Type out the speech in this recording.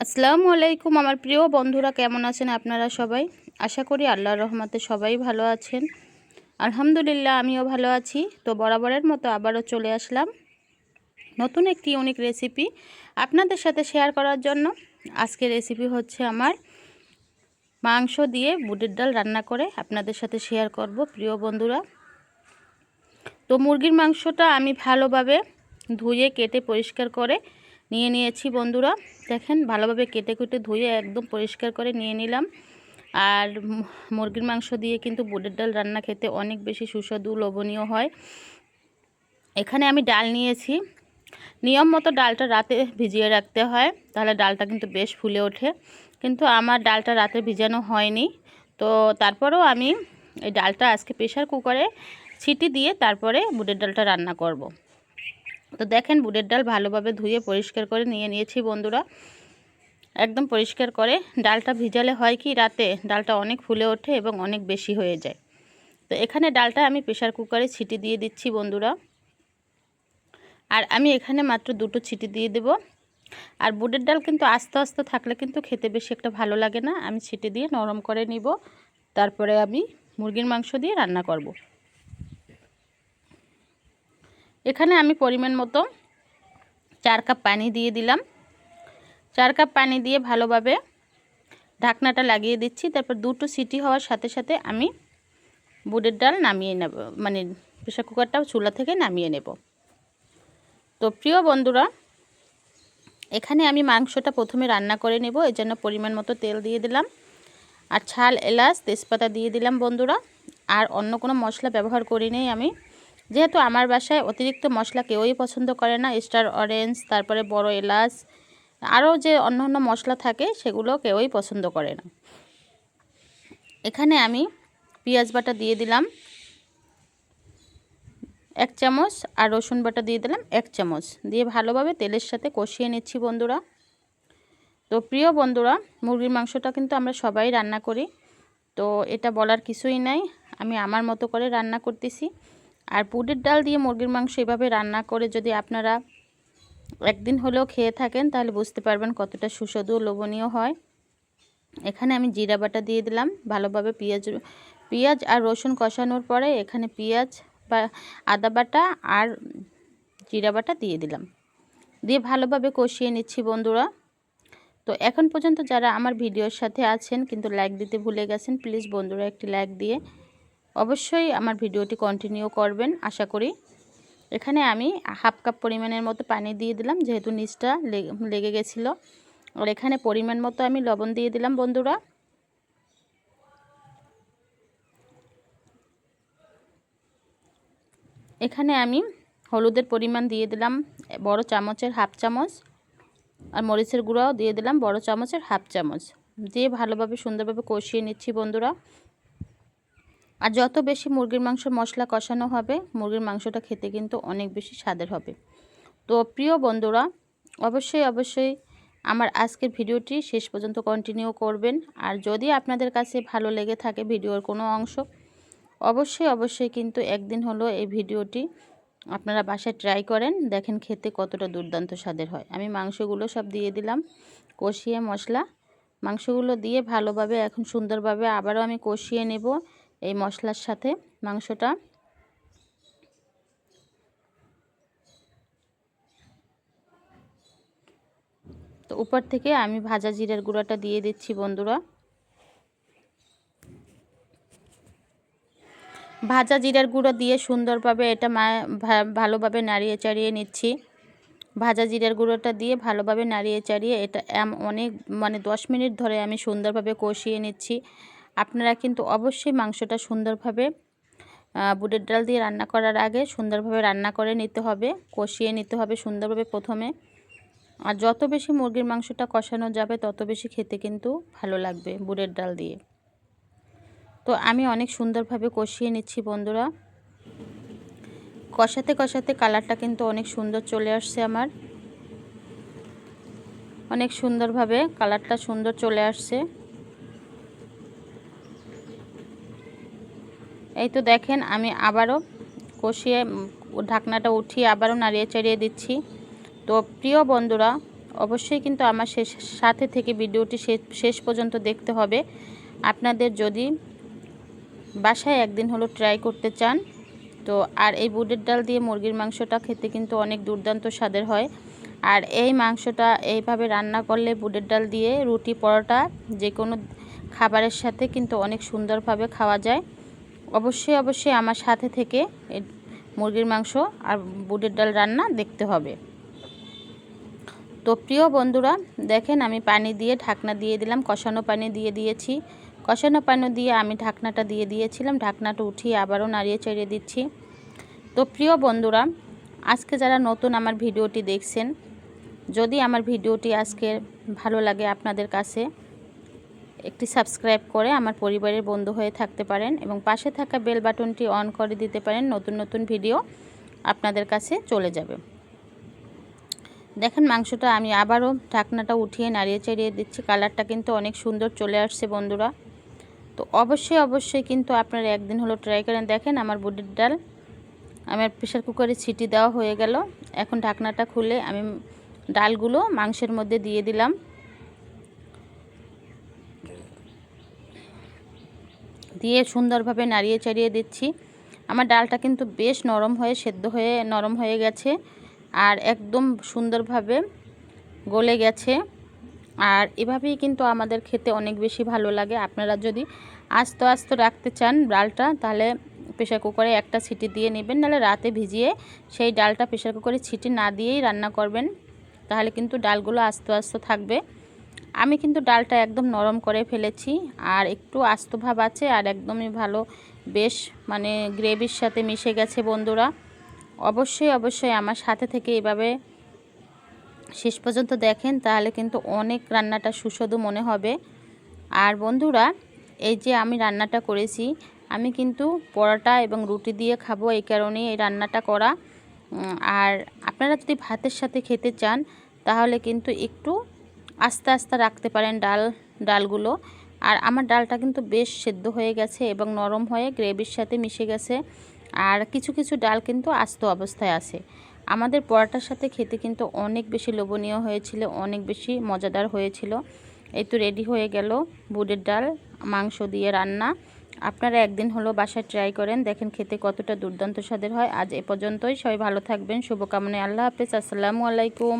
আসসালামু আলাইকুম আমার প্রিয় বন্ধুরা, কেমন আছেন আপনারা সবাই? আশা করি আল্লাহর রহমতে সবাই ভালো আছেন। আলহামদুলিল্লাহ, আমিও ভালো আছি। তো বরাবরের মতো আবারও চলে আসলাম নতুন একটি ইউনিক রেসিপি আপনাদের সাথে শেয়ার করার জন্য। আজকের রেসিপি হচ্ছে আমার মাংস দিয়ে বুটের ডাল রান্না করে আপনাদের সাথে শেয়ার করব, প্রিয় বন্ধুরা। তো মুরগির মাংসটা আমি ভালোভাবে ধুয়ে, কেটে, পরিষ্কার করে নিয়ে নিয়েছি বন্ধুরা। দেখেন, ভালোভাবে কেটে কুটে ধুয়ে একদম পরিষ্কার করে নিয়ে নিলাম। আর মুরগির মাংস দিয়ে কিন্তু বুটের ডাল রান্না খেতে অনেক বেশি সুস্বাদু, লোভনীয় হয়। এখানে আমি ডাল নিয়েছি। নিয়ম মতো ডালটা রাতে ভিজিয়ে রাখতে হয়, তাহলে ডালটা কিন্তু বেশ ফুলে ওঠে। কিন্তু আমার ডালটা রাতে ভিজানো হয়নি। তো তারপরেও আমি এই ডালটা আজকে প্রেশার কুকারে ছিটি দিয়ে তারপরে বুটের ডালটা রান্না করব। তো দেখেন বুটের ডাল ভালোভাবে ধুয়ে পরিষ্কার করে নিয়ে নিয়েছি বন্ধুরা। একদম পরিষ্কার করে। ডালটা ভিজালে হয় কি, রাতে ডালটা অনেক ফুলে ওঠে এবং অনেক বেশি হয়ে যায়। তো এখানে ডালটা আমি প্রেশার কুকারে ছিটি দিয়ে দিচ্ছি বন্ধুরা। আর আমি এখানে মাত্র দুটো ছিটি দিয়ে দেব। আর বুটের ডাল কিন্তু আস্তে আস্তে থাকলে কিন্তু খেতে বেশি একটা ভালো লাগে না। আমি ছিটি দিয়ে নরম করে নিব। তারপরে আমি মুরগির মাংস দিয়ে রান্না করব। এখানে আমি পরিমাণ মতো চার কাপ পানি দিয়ে দিলাম। চার কাপ পানি দিয়ে ভালোভাবে ঢাকনাটা লাগিয়ে দিচ্ছি। তারপর দুটো সিটি হওয়ার সাথে সাথে আমি বুটের ডাল নামিয়ে নেব। মানে প্রেশার কুকারটা চুলা থেকে নামিয়ে নেব। তো প্রিয় বন্ধুরা, এখানে আমি মাংসটা প্রথমে রান্না করে নেব। এর জন্য পরিমাণ মতো তেল দিয়ে দিলাম। আর ছাল, এলাচ, তেজপাতা দিয়ে দিলাম বন্ধুরা। আর অন্য কোনো মশলা ব্যবহার করি নেই আমি। যেহেতু আমার বাসায় অতিরিক্ত মশলা কেউই পছন্দ করে না, স্টার অরেঞ্জ, তারপরে বড় এলাচ, আরও যে অন্য অন্য মশলা থাকে সেগুলো কেউই পছন্দ করে না। এখানে আমি পেঁয়াজ বাটা দিয়ে দিলাম, এক চামচ, আর রসুন বাটা দিয়ে দিলাম এক চামচ। দিয়ে ভালোভাবে তেলের সাথে কষিয়ে নিচ্ছি বন্ধুরা। তো প্রিয় বন্ধুরা, মুরগির মাংসটা কিন্তু আমরা সবাই রান্না করি, তো এটা বলার কিছুই নাই। আমি আমার মতো করে রান্না করতেছি। আর পুডির ডাল দিয়ে মুরগির মাংস এভাবে রান্না করে যদি আপনারা একদিন হলেও খেয়ে থাকেন, তাহলে বুঝতে পারবেন কতটা সুস্বাদু ও লোভনীয় হয়। এখানে আমি জিরা বাটা দিয়ে দিলাম। ভালোভাবে পেঁয়াজ পেঁয়াজ আর রসুন কষানোর পরে এখানে পেঁয়াজ বা আদা বাটা আর জিরা বাটা দিয়ে দিলাম। দিয়ে ভালোভাবে কষিয়ে নিচ্ছি বন্ধুরা। তো এখন পর্যন্ত যারা আমার ভিডিওর সাথে আছেন কিন্তু লাইক দিতে ভুলে গেছেন, প্লিজ বন্ধুরা একটি লাইক দিয়ে অবশ্যই আমার ভিডিওটি কন্টিনিউ করবেন, আশা করি। এখানে আমি হাফ কাপ পরিমাণের মতো পানি দিয়ে দিলাম, যেহেতু নিচটা লেগে গেছিল। আর এখানে পরিমাণ মতো আমি লবণ দিয়ে দিলাম, বন্ধুরা। এখানে আমি হলুদের পরিমাণ দিয়ে দিলাম, বড় চামচের হাফ চামচ, আর মরিচের গুঁড়াও দিয়ে দিলাম, বড় চামচের হাফ চামচ। দিয়ে ভালোভাবে, সুন্দরভাবে কষিয়ে নিচ্ছি, বন্ধুরা। আর যত বেশি মুরগির মাংস মশলা কষানো হবে, মুরগির মাংসটা খেতে কিন্তু অনেক বেশি স্বাদের হবে। তো প্রিয় বন্ধুরা, অবশ্যই অবশ্যই আমার আজকের ভিডিওটি শেষ পর্যন্ত কন্টিনিউ করবেন। আর যদি আপনাদের কাছে ভালো লেগে থাকে ভিডিওর কোনো অংশ, অবশ্যই অবশ্যই কিন্তু একদিন হলো এই ভিডিওটি আপনারা বাসায় ট্রাই করেন, দেখেন খেতে কতটা দুর্দান্ত স্বাদের হয়। আমি মাংসগুলো সব দিয়ে দিলাম, কষিয়ে মশলা। মাংসগুলো দিয়ে ভালোভাবে, এখন সুন্দরভাবে আবারও আমি কষিয়ে নেব। এই মশলার সাথে মাংসটা। তো উপর থেকে আমি ভাজা জিরার গুঁড়াটা দিয়ে দিচ্ছি বন্ধুরা। ভাজা জিরার গুঁড়ো দিয়ে সুন্দরভাবে এটা ভালোভাবে নাড়িয়ে চাড়িয়ে নিচ্ছি। ভাজা জিরার গুঁড়োটা দিয়ে ভালোভাবে নাড়িয়ে চাড়িয়ে এটা অনেক মানে দশ মিনিট ধরে আমি সুন্দরভাবে কষিয়ে নিচ্ছি। আপনারা কিন্তু অবশ্যই মাংসটা সুন্দরভাবে বুটের ডাল দিয়ে রান্না করার আগে সুন্দরভাবে রান্না করে নিতে হবে, কষিয়ে নিতে হবে সুন্দরভাবে প্রথমে। আর যত বেশি মুরগির মাংসটা কষানো যাবে, তত বেশি খেতে কিন্তু ভালো লাগবে বুটের ডাল দিয়ে। তো আমি অনেক সুন্দরভাবে কষিয়ে নিচ্ছি বন্ধুরা। কষাতে কষাতে কালারটা কিন্তু অনেক সুন্দর চলে আসছে আমার। অনেক সুন্দরভাবে কালারটা সুন্দর চলে আসছে। এই তো দেখেন, আমি আবারও কষিয়ে ঢাকনাটা উঠিয়ে আবারও নাড়িয়ে চাড়িয়ে দিচ্ছি। তো প্রিয় বন্ধুরা, অবশ্যই কিন্তু আমার শেষ, সাথে থেকে ভিডিওটি শেষ পর্যন্ত দেখতে হবে। আপনাদের যদি বাসায় একদিন হলো ট্রাই করতে চান, তো আর এই বুটের ডাল দিয়ে মুরগির মাংসটা খেতে কিন্তু অনেক দুর্দান্ত স্বাদের হয়। আর এই মাংসটা এইভাবে রান্না করলে বুটের ডাল দিয়ে রুটি পরোটা যে কোনো খাবারের সাথে কিন্তু অনেক সুন্দরভাবে খাওয়া যায়। অবশ্যই অবশ্যই আমার সাথে থেকে মুরগির মাংস আর বুটের ডাল রান্না দেখতে হবে। তো প্রিয় বন্ধুরা, দেখেন আমি পানি দিয়ে ঢাকনা দিয়ে দিলাম, কষানো পানি দিয়ে দিয়েছি। কষানো পানি দিয়ে আমি ঢাকনাটা দিয়ে দিয়েছিলাম, ঢাকনাটা উঠিয়ে আবারও নাড়িয়ে চড়িয়ে দিচ্ছি। তো প্রিয় বন্ধুরা, আজকে যারা নতুন আমার ভিডিওটি দেখছেন, যদি আমার ভিডিওটি আজকে ভালো লাগে আপনাদের কাছে একটি সাবস্ক্রাইব করে আমার পরিবারের বন্ধু হয়ে থাকতে পারেন এবং পাশে থাকা বেল বাটনটি অন করে দিতে পারেন, নতুন নতুন ভিডিও আপনাদের কাছে চলে যাবে। দেখেন মাংসটা আমি আবারও ঢাকনাটা উঠিয়ে নাড়িয়ে চাড়িয়ে দিচ্ছি, কালারটা কিন্তু অনেক সুন্দর চলে আসছে বন্ধুরা। তো অবশ্যই অবশ্যই কিন্তু আপনারা একদিন হলো ট্রাই করেন। দেখেন আমার বুটের ডাল আমার প্রেশার কুকারে ছিটি দেওয়া হয়ে গেল। এখন ঢাকনাটা খুলে আমি ডালগুলো মাংসের মধ্যে দিয়ে দিলাম। দিয়ে সুন্দরভাবে নাড়িয়ে চাড়িয়ে দিচ্ছি। আমার ডালটা কিন্তু বেশ নরম হয়ে, সেদ্ধ হয়ে, নরম হয়ে গেছে আর একদম সুন্দরভাবে গলে গেছে। আর এভাবেই কিন্তু আমাদের খেতে অনেক বেশি ভালো লাগে। আপনারা যদি আস্ত আস্ত রাখতে চান ডালটা, তাহলে প্রেশার কুকারে একটা সিটি দিয়ে নেবেন, নাহলে রাতে ভিজিয়ে সেই ডালটা প্রেশার কুকারে ছিটি না দিয়েই রান্না করবেন। তাহলে কিন্তু ডালগুলো আস্ত আস্ত থাকবে। আমি কিন্তু ডালটা একদম নরম করে ফেলেছি, আর একটু আস্ত ভাব আছে আর একদমই ভালো, বেশ মানে গ্রেভির সাথে মিশে গেছে বন্ধুরা। অবশ্যই অবশ্যই আমার সাথে থেকে এভাবে শেষ পর্যন্ত দেখেন, তাহলে কিন্তু অনেক রান্নাটা সুস্বাদু মনে হবে। আর বন্ধুরা, এই যে আমি রান্নাটা করেছি, আমি কিন্তু পরোটা এবং রুটি দিয়ে খাব এই কারণে এই রান্নাটা করা। আর আপনারা যদি ভাতের সাথে খেতে চান, তাহলে কিন্তু একটু আস্তে আস্তে রাখতে পারেন ডাল, ডালগুলো। আর আমার ডালটা কিন্তু বেশ সেদ্ধ হয়ে গেছে এবং নরম হয়ে গ্রেভির সাথে মিশে গেছে। আর কিছু কিছু ডাল কিন্তু আস্ত অবস্থায় আছে। আমাদের পরোটার সাথে খেতে কিন্তু অনেক বেশি লোভনীয় হয়েছিল, অনেক বেশি মজাদার হয়েছিল। এই তো রেডি হয়ে গেল বুটের ডাল, মাংস দিয়ে রান্না। আপনারা একদিন হলো বাসায় ট্রাই করেন, দেখেন খেতে কতটা দুর্দান্ত স্বাদের হয়। আজ এ পর্যন্তই, সবাই ভালো থাকবেন, শুভকামনায় আল্লাহ হাফেজ, আসসালামু আলাইকুম।